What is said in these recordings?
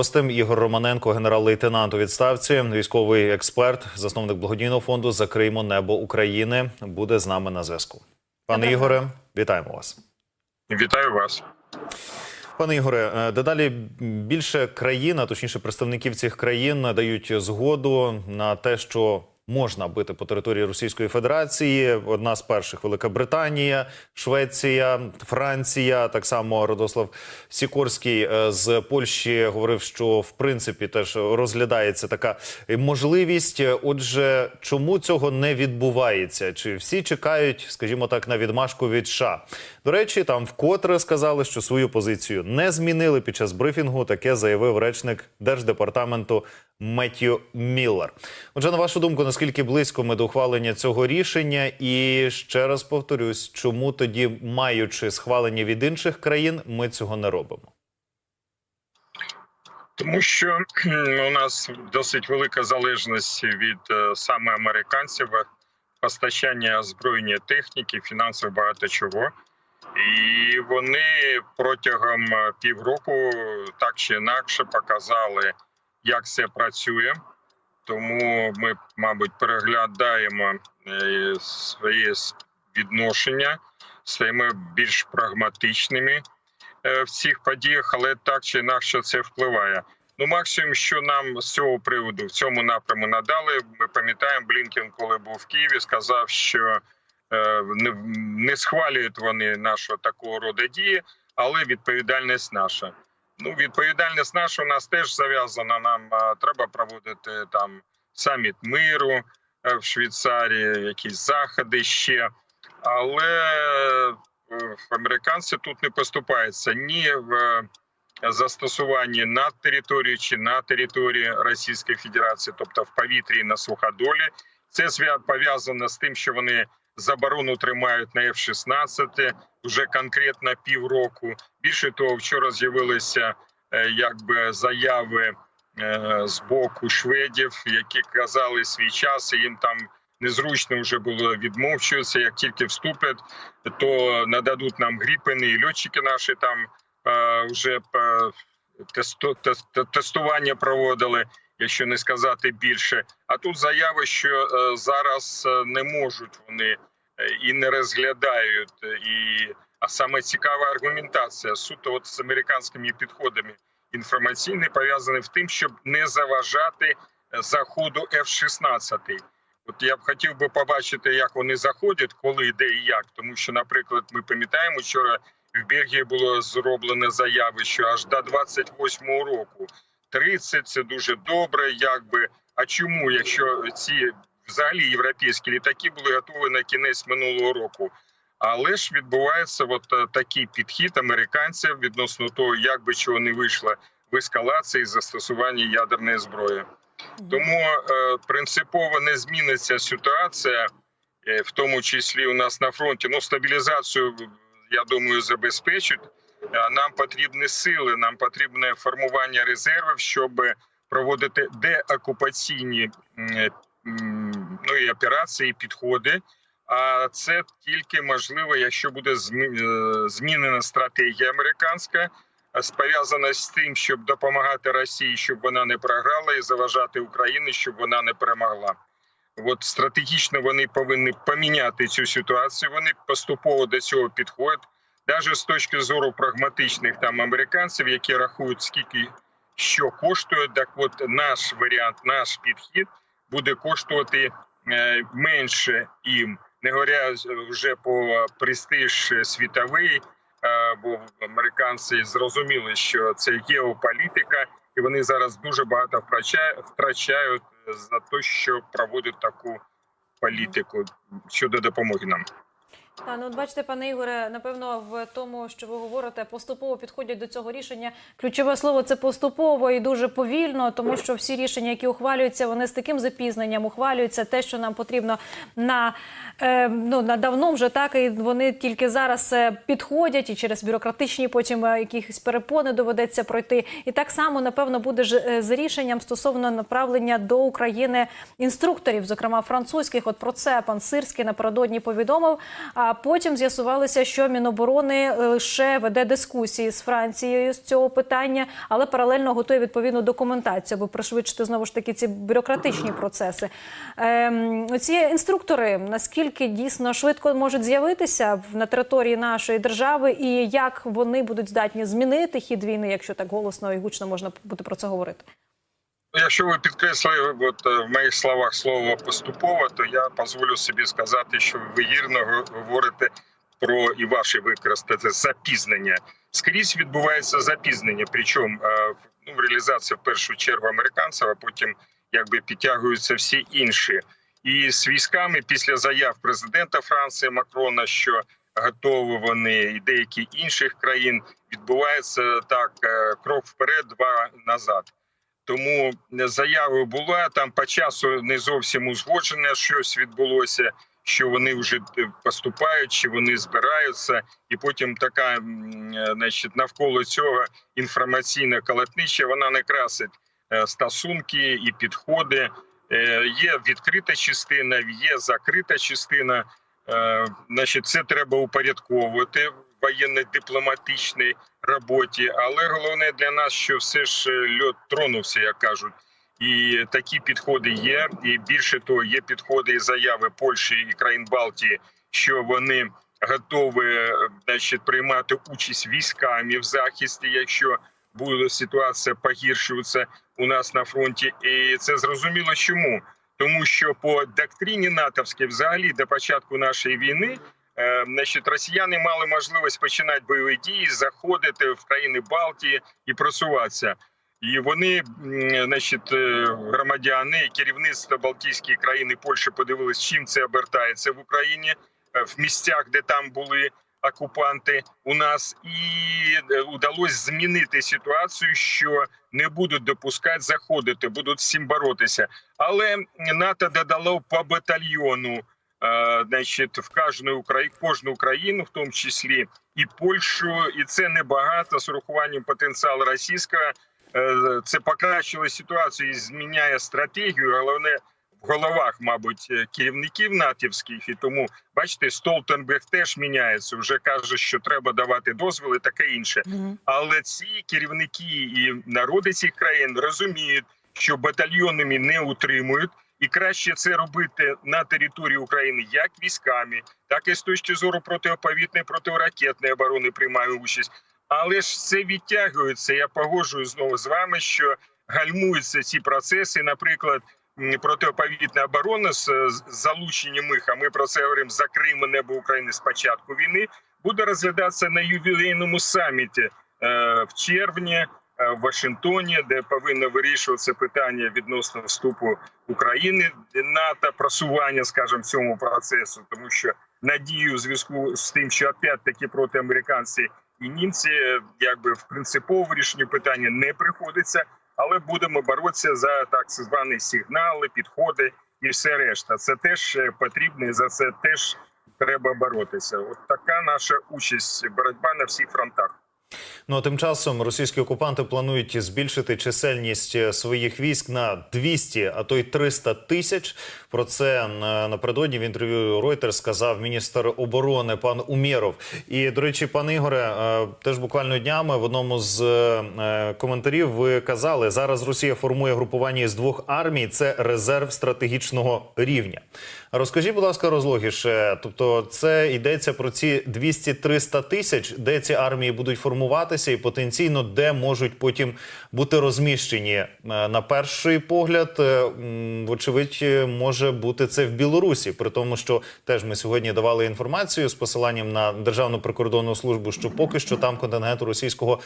Гостем Ігор Романенко, генерал-лейтенант у відставці, військовий експерт, засновник благодійного фонду Закриємо небо України, буде з нами на зв'язку. Пане Ігоре, вітаємо вас. Вітаю вас. Пане Ігоре, е, дедалі більше країн, а точніше представників цих країн дають згоду на те, що можна бити по території Російської Федерації. Одна з перших Велика Британія, Швеція, Франція. Так само Радослав Сікорський е, з Польщі говорив, що в принципі теж розглядається така можливість. Отже, чому цього не відбувається? Чи всі чекають, скажімо так, на відмашку від США? До речі, там вкотре сказали, що свою позицію не змінили під час брифінгу. Таке заявив речник держдепартаменту Меттью Міллер. Отже, на вашу думку, наскільки близько ми до ухвалення цього рішення? І ще раз повторюсь, чому тоді, маючи схвалення від інших країн, ми цього не робимо? Тому що у нас досить велика залежність від е, саме американців, постачання озброєння техніки, фінансів, багато чого. І вони протягом е, півроку так чи інакше показали, як це працює. Тому ми, мабуть, переглядаємо е, свої відношення, стаємо більш прагматичними е, в цих подіях, але так чи інакше це впливає. Ну, максимум, що нам з цього приводу в цьому напряму надали. Ми пам'ятаємо, Блінкен, коли був в Києві, сказав, що не, не схвалюють вони нашого такого роду дії, але відповідальність наша. Ну, відповідальність наша у нас теж зав'язана. Нам е, треба проводити там саміт миру е, в Швейцарії, якісь заходи ще. Але е, американці тут не поступаються ні в е, застосуванні на території чи на території Російської Федерації, тобто в повітрі на суходолі. Це пов'язано з тим, що вони заборону тримають на F-16 вже конкретно півроку. Більше того, вчора з'явилися е, якби заяви е, з боку шведів, які казали свій час, і їм там незручно вже було відмовчуватися. Як тільки вступлять, то нададуть нам гріпини, і льотчики наші там е, вже е, тесто- тес- тестування проводили, якщо не сказати більше. А тут заяви, що е, зараз е, не можуть вони е, і не розглядають. І а саме цікава аргументація суто от з американськими підходами інформаційні пов'язані в тим, щоб не заважати заходу F-16. От я б хотів би побачити, як вони заходять, коли, де і як. Тому що, наприклад, ми пам'ятаємо, вчора в Бельгії було зроблено заяви, що аж до 28-го року 30 – це дуже добре. Якби а чому, якщо ці взагалі європейські літаки були готові на кінець минулого року? Але ж відбувається от е, такий підхід американців відносно того, як би чого не вийшло в ескалації застосування ядерної зброї. Тому е, принципово не зміниться ситуація, е, в тому числі у нас на фронті. Ну, стабілізацію, я думаю, забезпечать. А Нам потрібні сили, нам потрібне формування резервів, щоб проводити деокупаційні м, ну, і операції, і підходи. А це тільки можливо, якщо буде е, змінена стратегія американська, е, пов'язана з тим, щоб допомагати Росії, щоб вона не програла, і заважати Україні, щоб вона не перемогла. От стратегічно вони повинні поміняти цю ситуацію. Вони поступово до цього підходять, навіть з точки зору прагматичних там американців, які рахують скільки що коштує. Так, от наш варіант, наш підхід буде коштувати е, менше їм, не говоря вже по престиж світовий. е, Бо американці зрозуміли, що це геополітика, і вони зараз дуже багато втрачають за те, що проводять таку політику щодо допомоги нам. Та ну бачите, пане Ігоре, напевно, в тому, що ви говорите, поступово підходять до цього рішення. Ключове слово це поступово і дуже повільно, тому що всі рішення, які ухвалюються, вони з таким запізненням ухвалюються. Те, що нам потрібно на е, ну на давно вже так, і вони тільки зараз е, підходять, і через бюрократичні потім е, якісь перепони доведеться пройти. І так само напевно буде ж е, з рішенням стосовно направлення до України інструкторів, зокрема французьких. От про це пан Сирський напередодні повідомив. А потім з'ясувалося, що Міноборони лише веде дискусії з Францією з цього питання, але паралельно готує відповідну документацію, аби пришвидшити знову ж таки ці бюрократичні процеси. Ем, ці інструктори наскільки дійсно швидко можуть з'явитися на території нашої держави, і як вони будуть здатні змінити хід війни, якщо так голосно і гучно можна буде про це говорити? Якщо ви підкреслили от, е, в моїх словах слово поступово, то я дозволю собі сказати, що ви вірно го- говорите про і ваше використати запізнення. Скрізь відбувається запізнення, причому е, ну, в реалізації в першу чергу американців, а потім якби підтягуються всі інші. І з військами після заяв президента Франції Макрона, що готові вони і деякі інших країн, відбувається так е, крок вперед, два назад. Тому заява була там по часу не зовсім узгоджене, щось відбулося, що вони вже е, поступають, чи вони збираються, і потім така, е, значить, навколо цього інформаційна колотнича, вона не красить е, стосунки і підходи. Е, Є відкрита частина, є закрита частина. Е, Значить, це треба упорядковувати воєнно-дипломатичній роботі. Але головне для нас, що все ж е, льот тронувся, як кажуть. І такі підходи є. І більше того, є підходи і заяви Польщі і країн Балтії, що вони готові е, значить, приймати участь військами в захисті, якщо буде ситуація погіршуватися у нас на фронті. І це зрозуміло, чому тому, що по доктрині натовській, взагалі, до початку нашої війни. Е, Значить, росіяни мали можливість починати бойові дії, заходити в країни Балтії і просуватися. І вони, значить, е, громадяни керівництво Балтійської країни Польщі подивились, чим це обертається в Україні е, в місцях, де там були окупанти у нас, і удалось змінити ситуацію, що не будуть допускати заходити, будуть цим боротися. Але НАТО додало по батальйону. Е, Значить, в кожну Україну, кожну країну, в тому числі і Польщу, і це небагато з урахуванням потенціалу російського. Е, Це покращило ситуацію і зміняє стратегію. Головне в головах, мабуть, е, керівників натівських. І тому бачите, Столтенберг теж міняється. Вже каже, що треба давати дозволи, таке інше. Але ці керівники і народи цих країн розуміють, що батальйонами не утримують, і краще це робити на території України як військами, так і з точки зору протиповітної протиракетної оборони приймає участь. Але ж це відтягується. Я погоджуюсь знову з вами, що гальмуються ці процеси, наприклад. Протиповітна оборона з залученням їх, а ми про це говоримо за небо України з початку війни, буде розглядатися на ювілейному саміті е, в червні в Вашингтоні, де повинно вирішуватися питання відносно вступу України НАТО, просування, скажімо, цьому процесу, тому що надію в зв'язку з тим, що опять таки проти американці і німці, е, якби в принципово вирішенню питання не приходиться, але будемо боротися за так звані сигнали, підходи і все решта. Це теж е, потрібно, і за це теж треба боротися. От така наша участь, боротьба на всіх фронтах. Ну а тим часом російські окупанти планують збільшити чисельність е, своїх військ на 200, а то й 300 тисяч. Про це напередодні в інтерв'ю Reuters сказав міністр оборони пан Умєров. І до речі, пане Ігоре, е, теж буквально днями в одному з е, коментарів ви казали, зараз Росія формує групування із двох армій. Це резерв стратегічного рівня. Розкажіть, будь ласка, розлогіше. Тобто, це йдеться про ці 200-300 тисяч, де ці армії будуть формуватися, і потенційно де можуть потім бути розміщені. Е, На перший погляд, е, вочевидь, е, може бути це в Білорусі, при тому, що теж ми сьогодні давали інформацію з посиланням на Державну прикордонну службу, що поки що там контингенту російського,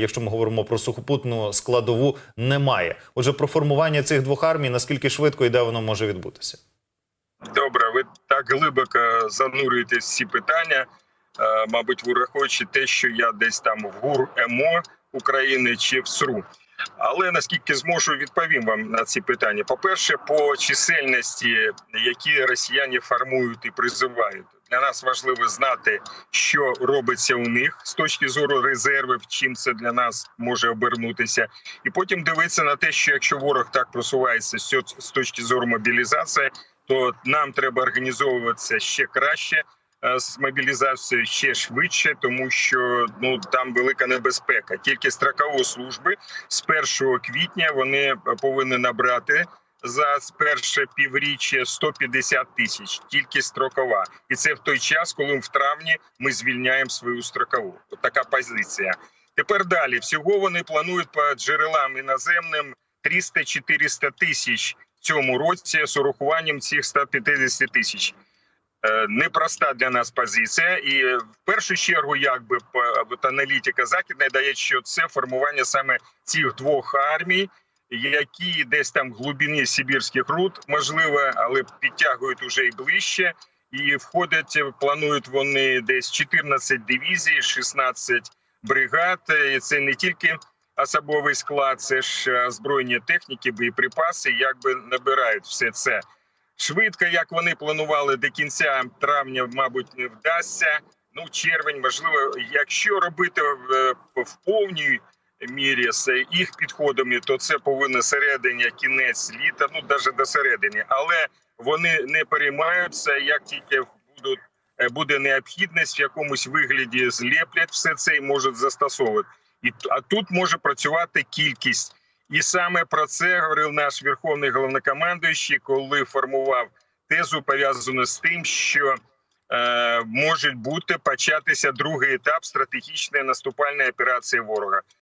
якщо ми говоримо про сухопутну складову, немає. Отже, про формування цих двох армій, наскільки швидко і де воно може відбутися? Добре, ви так глибоко занурюєтесь в ці питання. Е, Мабуть, враховуючи те, що я десь там в ГУР МО України чи в СРУ. Але наскільки зможу відповім вам на ці питання. По-перше, по чисельності, які росіяни формують і призивають, для нас важливо знати, що робиться у них з точки зору резервів, чим це для нас може обернутися, і потім дивитися на те, що якщо ворог так просувається з точки зору мобілізації, то нам треба організовуватися ще краще. е, з мобілізацією ще швидше, тому що ну там велика небезпека. Тільки строкової служби з 1 квітня вони повинні набрати за перше півріччя 150 тисяч, тільки строкова, і це в той час, коли в травні ми звільняємо свою строкову. От така позиція. Тепер далі всього вони планують по джерелам іноземним 300-400 тисяч цьому році з урахуванням цих 150 тисяч. Е, Непроста для нас позиція, і е, в першу чергу, якби от аналітика західна дає, що це формування саме цих двох армій, які десь там в глибині Сибірських руд, можливо, але підтягують уже і ближче. І входять, планують вони десь 14 дивізій, 16 бригад. І це не тільки особовий склад, це ж е, озброєння техніки, боєприпаси, якби набирають все це. Швидко, як вони планували до кінця травня, мабуть, не вдасться. Ну, червень, можливо, якщо робити в, в повній мірі з їх підходами, то це повинно середині, кінець літа, ну навіть до середини. Але вони не переймаються, як тільки будуть е, буде необхідність в якомусь вигляді зліплять все це і можуть застосовувати. І а тут може працювати кількість. І саме про це говорив наш верховний головнокомандуючий, коли формував тезу пов'язану з тим, що е, може бути початися другий етап стратегічної наступальної операції ворога.